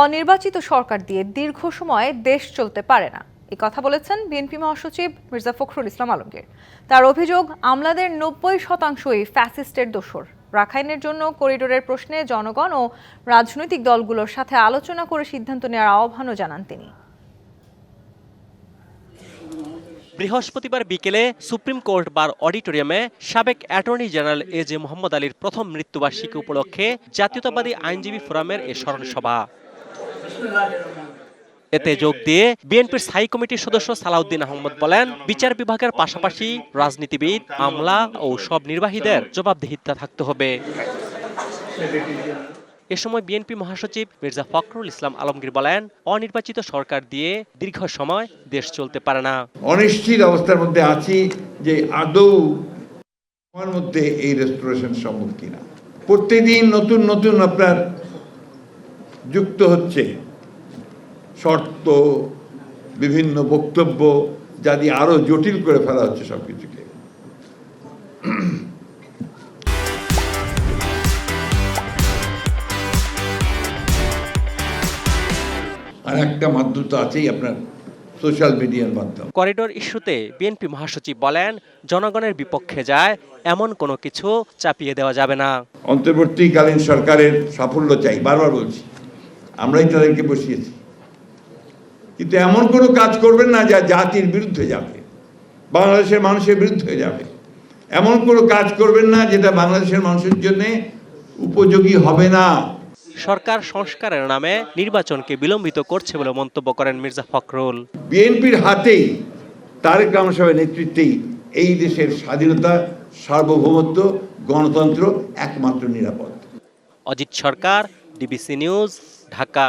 অনির্বাচিত সরকার দিয়ে দীর্ঘ সময় দেশ চলতে পারে না। এই কথা বলেছেন বিএনপি মহাসচিব মির্জা ফখরুল ইসলাম আলমগীর। তার অভিযোগ, আমলাদের নব্বই শতাংশই ফ্যাসিস্টের দোসর রাখাইনের জন্য করিডোরের প্রশ্নে জনগণ ও রাজনৈতিক দলগুলোর সাথে আলোচনা করে সিদ্ধান্ত নেওয়ার আহ্বানও জানান তিনি। বৃহস্পতিবার বিকেলে সুপ্রিম কোর্ট বার অডিটোরিয়ামে সাবেক attorney general A J Mohammad আলীর প্রথম মৃত্যুবার্ষিকী উপলক্ষে জাতীয়তাবাদী আইনজীবী ফোরামের এ স্মরণ সভা এতে যোগ দিয়ে বিএনপির স্থায়ী কমিটির সদস্য সালাউদ্দিন আহমদ বলেন, বিচার বিভাগের পাশাপাশি রাজনীতিবিদ, আমলা ও সব নির্বাহীদের জবাবদিহিতা থাকতে হবে। এ সময় বিএনপি মহাসচিব মির্জা ফখরুল ইসলাম আলমগীর বলেন, অনির্বাচিত সরকার দিয়ে দীর্ঘ সময় দেশ চলতে পারে না। অনিশ্চিত অবস্থার মধ্যে আছি যে আদৌ আমার মধ্যে এই রেস্টোরেশন সম্ভব কিনা। প্রত্যেকদিন নতুন নতুন আপনার যুক্ত হচ্ছে। শর্ত বিভিন্ন বক্তব্য যা দিয়ে আরও জটিল করে ফেলা হচ্ছে সবকিছুকে। আর একটা মাধ্যম তো আছেই আপনার সোশ্যাল মিডিয়ার মাধ্যম। করিডোর ইস্যুতে বিএনপি মহাসচিব বলেন জনগণের বিপক্ষে যায় এমন কোনো কিছু চাপিয়ে দেওয়া যাবে না। অন্তর্বর্তীকালীন সরকারের সাফল্য চাই বারবার বলছি। আমরাই তাদেরকে বসিয়েছি। কিন্তু এমন কোনো কাজ করবেন না যা জাতির বিরুদ্ধে যাবে বাংলাদেশের মানুষের বিরুদ্ধে যাবে। এমন কোনো কাজ করবেন না যেটা বাংলাদেশের মানুষের জন্য উপযোগী হবে না। সরকার সংস্কারের নামে নির্বাচনকে বিলম্বিত করছে বলে মন্তব্য করেন মির্জা ফখরুল। বিএনপির হাতেই তারেক রহমান সাহেবের নেতৃত্বেই এই দেশের স্বাধীনতা সার্বভৌমত্ব গণতন্ত্র একমাত্র নিরাপদ। Ajit Sarkar DBC news Dhaka